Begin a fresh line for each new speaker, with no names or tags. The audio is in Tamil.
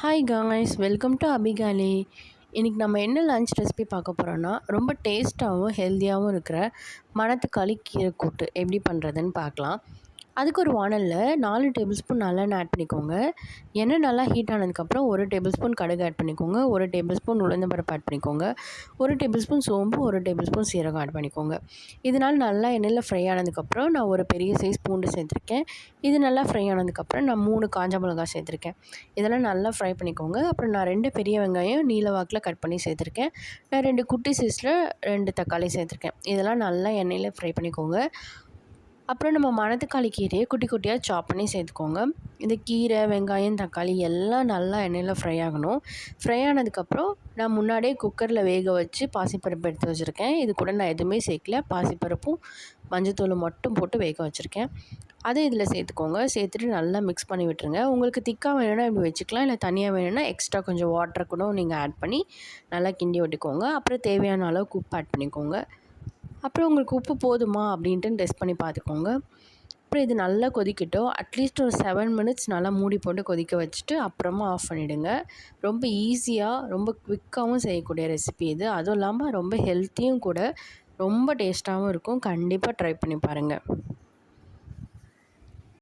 ஹாய் காய்ஸ் வெல்கம் டு அபிகாலி இன்றைக்கி நம்ம என்ன லன்ச் ரெசிபி பார்க்க போகிறோன்னா ரொம்ப டேஸ்ட்டாகவும் ஹெல்த்தியாகவும் இருக்கிற மணத்துக்காளி கீரை கூட்டு எப்படி பண்ணுறதுன்னு பார்க்கலாம். அதுக்கு ஒரு வானலில் நாலு டேபிள் ஸ்பூன் நல்லெண்ணெய் ஆட் பண்ணிக்கோங்க. எண்ணெய் நல்லா ஹீட் ஆனதுக்கப்புறம் ஒரு டேபிள் ஸ்பூன் கடுகு ஆட் பண்ணிக்கோங்க. ஒரு டேபிள் ஸ்பூன் உளுந்தம்பருப்பு ஆட் பண்ணிக்கோங்க. ஒரு டேபிள் ஸ்பூன் சோம்பு ஒரு டேபிள் ஸ்பூன் சீரகம் ஆட் பண்ணிக்கோங்க. இதனால் நல்லா எண்ணெயில் ஃப்ரை ஆனதுக்கப்புறம் நான் ஒரு பெரிய சைஸ் பூண்டு சேர்த்துருக்கேன். இது நல்லா ஃப்ரை ஆனதுக்கப்புறம் நான் மூணு காஞ்ச மிளகாய் சேர்த்துருக்கேன். இதெல்லாம் நல்லா ஃப்ரை பண்ணிக்கோங்க. அப்புறம் நான் ரெண்டு பெரிய வெங்காயம் நீல வாக்கில் கட் பண்ணி சேர்த்துருக்கேன். நான் ரெண்டு குட்டி சைஸில் ரெண்டு தக்காளி சேர்த்துருக்கேன். இதெல்லாம் நல்லா எண்ணெயில் ஃப்ரை பண்ணிக்கோங்க. அப்புறம் நம்ம மணத்துக்காளி கீரையை குட்டி குட்டியாக சாப் பண்ணி சேர்த்துக்கோங்க. இந்த கீரை வெங்காயம் தக்காளி எல்லாம் நல்லா எண்ணெயில் ஃப்ரை ஆகணும். ஃப்ரை ஆனதுக்கப்புறம் நான் முன்னாடியே குக்கரில் வேக வச்சு பாசிப்பருப்பு எடுத்து வச்சுருக்கேன். இது கூட நான் எதுவுமே சேர்க்கல. பாசிப்பருப்பும் மஞ்சத்தூள் மட்டும் போட்டு வேக வச்சுருக்கேன். அதை இதில் சேர்த்துக்கோங்க. சேர்த்துட்டு நல்லா மிக்ஸ் பண்ணி விட்டுருங்க. உங்களுக்கு திக்காக வேணும்னா இப்படி வச்சுக்கலாம். இல்லை தனியாக வேணும்னா எக்ஸ்ட்ரா கொஞ்சம் வாட்டர் கூட நீங்கள் ஆட் பண்ணி நல்லா கிண்டி விட்டுக்கோங்க. அப்புறம் தேவையான அளவுக்கு உப்பு ஆட் பண்ணிக்கோங்க. அப்புறம் உங்களுக்கு உப்பு போதுமா அப்படின்ட்டு டெஸ்ட் பண்ணி பார்த்துக்கோங்க. அப்புறம் இது நல்லா கொதிக்கட்டும். அட்லீஸ்ட் ஒரு செவன் மினிட்ஸ் நல்லா மூடி போட்டு கொதிக்க வச்சுட்டு அப்புறமா ஆஃப் பண்ணிவிடுங்க ரொம்ப ஈஸியாக ரொம்ப குவிக்காகவும் செய்யக்கூடிய ரெசிபி இது. அதுவும் இல்லாமல் ரொம்ப ஹெல்த்தியும் கூட ரொம்ப டேஸ்ட்டாகவும் இருக்கும். கண்டிப்பாக ட்ரை பண்ணி பாருங்கள்